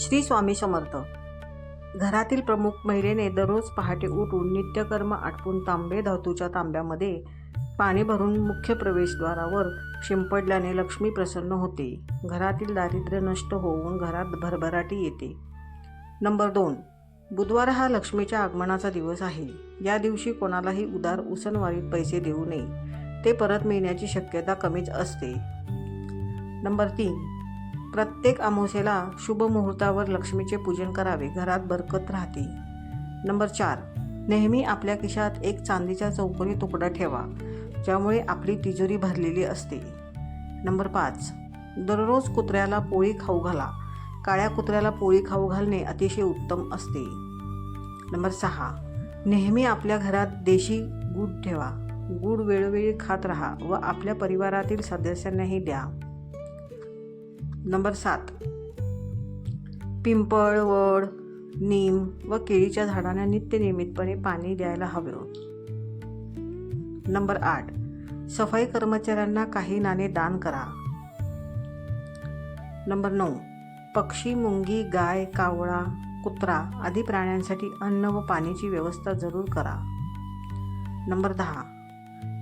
श्री स्वामी समर्थ. घरातील प्रमुख महिलेने दररोज पहाटे उठून नित्यकर्म आटपून तांबे धातूच्या तांब्यामध्ये पाणी भरून मुख्य प्रवेशद्वारावर शिंपडल्याने लक्ष्मी प्रसन्न होते. घरातील दारिद्र्य नष्ट होऊन घरात भरभराटी येते. नंबर दोन. बुधवार हा लक्ष्मीच्या आगमनाचा दिवस आहे. या दिवशी कोणालाही उदार उसनवारीत पैसे देऊ नये. ते परत मिळण्याची शक्यता कमीच असते. नंबर तीन. प्रत्येक अमावस्येला शुभ मुहूर्तावर लक्ष्मीचे पूजन करावे घरात बरकत राहते. नंबर चार नेहमी आपल्या खिशात एक चांदीचा चौकोनी तुकडा ठेवा ज्यामुळे आपली तिजोरी भरलेली असते. नंबर पाच दररोज कुत्र्याला पोळी खाऊ घाला. काळ्या कुत्र्याला पोळी खाऊ घालणे अतिशय उत्तम असते. नंबर सहा नेहमी आपल्या घरात देशी गूळ ठेवा. गूळ वेळोवेळी खात राहा व आपल्या परिवारातील सदस्यांनाही द्या. नंबर सात. पिंपळ वड नीम व केळीच्या झाडांना नित्य नियमितपणे पाणी द्यायला हवं. नंबर आठ. सफाई कर्मचाऱ्यांना काही नाणे दान करा. नंबर नऊ. पक्षी मुंगी गाय कावळा कुत्रा आदी प्राण्यांसाठी अन्न व पाण्याची व्यवस्था जरूर करा. नंबर दहा.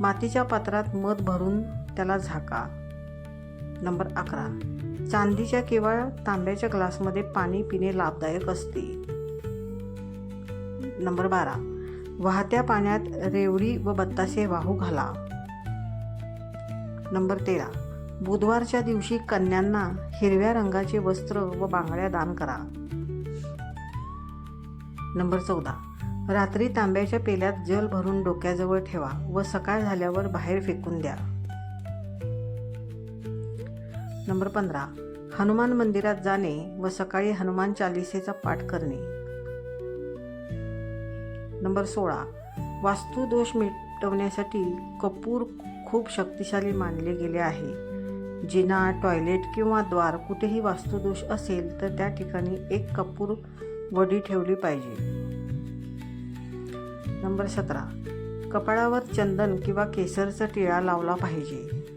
मातीच्या पात्रात मध भरून त्याला झाका. नंबर अकरा. चांदीच्या किंवा तांब्याच्या ग्लासमध्ये पाणी पिणे लाभदायक असते. नंबर बारा. वाहत्या पाण्यात रेवडी व बत्तासे वाहू घाला. नंबर तेरा. बुधवारच्या दिवशी कन्यांना हिरव्या रंगाचे वस्त्र व बांगड्या दान करा. नंबर चौदा. रात्री तांब्याच्या पेल्यात जल भरून डोक्याजवळ ठेवा व सकाळ झाल्यावर बाहेर फेकून द्या. नंबर पंधरा. हनुमान मंदिरात जाणे व सकाळी हनुमान चालिसेचा पाठ करणे. नंबर सोळा. वास्तुदोष मिटवण्यासाठी कपूर खूप शक्तिशाली मानले गेले आहे. जिना टॉयलेट किंवा द्वार कुठेही वास्तुदोष असेल तर त्या ठिकाणी एक कपूर वडी ठेवली पाहिजे. नंबर सतरा. कपाळावर चंदन किंवा केसरचा टिळा लावला पाहिजे.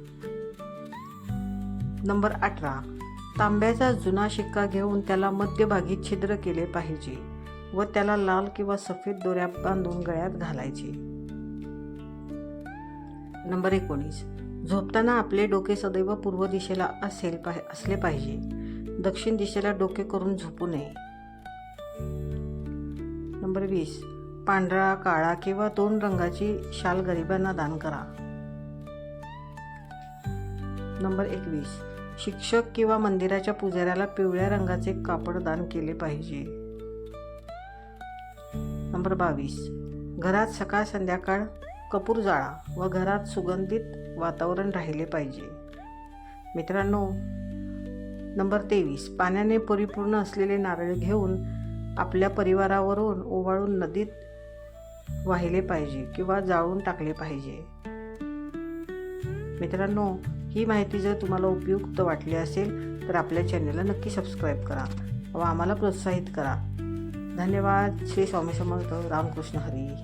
नंबर अठरा. तांब्याचा जुना शिक्का घेऊन त्याला मध्यभागी छिद्र केले पाहिजे व त्याला लाल किंवा सफेद दोऱ्या बांधून गळ्यात घालायचे. नंबर एकोणीस. झोपताना आपले डोके सदैव पूर्व दिशेला असेल पाहि असले पाहिजे. दक्षिण दिशेला डोके करून झोपू नये. नंबर वीस. पांढरा काळा किंवा दोन रंगाची शाल गरिबांना दान करा. नंबर एकवीस. शिक्षक किंवा मंदिराच्या पुजाऱ्याला पिवळ्या रंगाचे कापड दान केले पाहिजे. नंबर बावीस. घरात सकाळ संध्याकाळ कपूर जाळा व घरात सुगंधित वातावरण राहिले पाहिजे. मित्रांनो नंबर तेवीस. पाण्याने परिपूर्ण असलेले नारळ घेऊन आपल्या परिवारावरून ओवाळून नदीत वाहिले पाहिजे किंवा जाळून टाकले पाहिजे. मित्रांनो ही माहिती जर तुम्हाला उपयुक्त वाटली असेल तर आपल्या चॅनलला नक्की सबस्क्राईब करा व आम्हाला प्रोत्साहित करा. धन्यवाद. श्री स्वामी समर्थ. रामकृष्ण हरी.